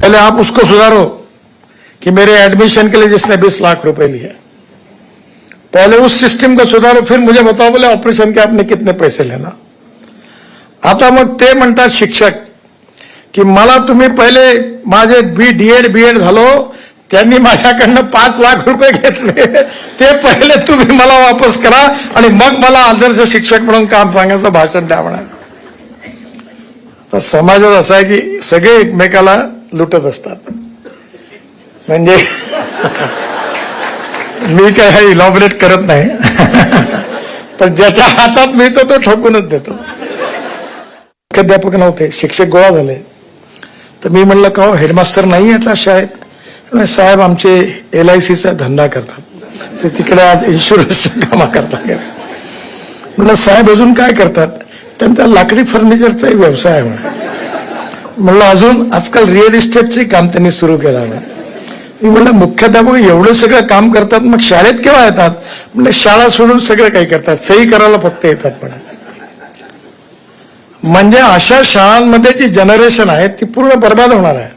पहले आप उसको सुधारो कि मेरे एडमिशन के लिए जिसने बीस लाख रुपए लिए। पहले उस सिस्टम को सुधारो फिर मुझे बताओ बोले ऑपरेशन के आपने कितने पैसे लेना। आता मग ते म्हणतात शिक्षक की मला तुम्ही पहिले माझे बी डीएड बीएड झालो त्यांनी माझ्याकडनं पाच लाख रुपये घेतले. ते पहिले तुम्ही मला वापस करा आणि मग मला आदर्श शिक्षक म्हणून काम सांगायचं भाषण द्या म्हणा. तर समाजात असं आहे की सगळे एकमेकाला लुटत असतात. म्हणजे मी काय हे इलॉबरेट करत नाही. पण ज्याच्या हातात मिळतो तो ठोकूनच देतो. मुख्याध्यापक नव्हते शिक्षक गोळा झाले. तर मी म्हणलं का हो हेडमास्टर नाही आता शाळेत? साहेब आमचे एल आय सीचा धंदा करतात. ते तिकडे आज इन्शुरन्स कामा करतात म्हणलं साहेब अजून काय करतात? त्यांचा लाकडी फर्निचरचाही व्यवसाय आहे म्हणे. म्हणलं अजून आजकाल रिअल इस्टेटचे काम त्यांनी सुरू केलं आहे. मी म्हणलं मुख्याध्यापक एवढं सगळं काम करतात मग शाळेत केव्हा येतात? म्हणलं शाळा सोडून सगळं काही करतात सही करायला फक्त येतात पण. म्हणजे अशा शाळांमध्ये जी जनरेशन आहे ती पूर्ण बर्बाद होणार आहे.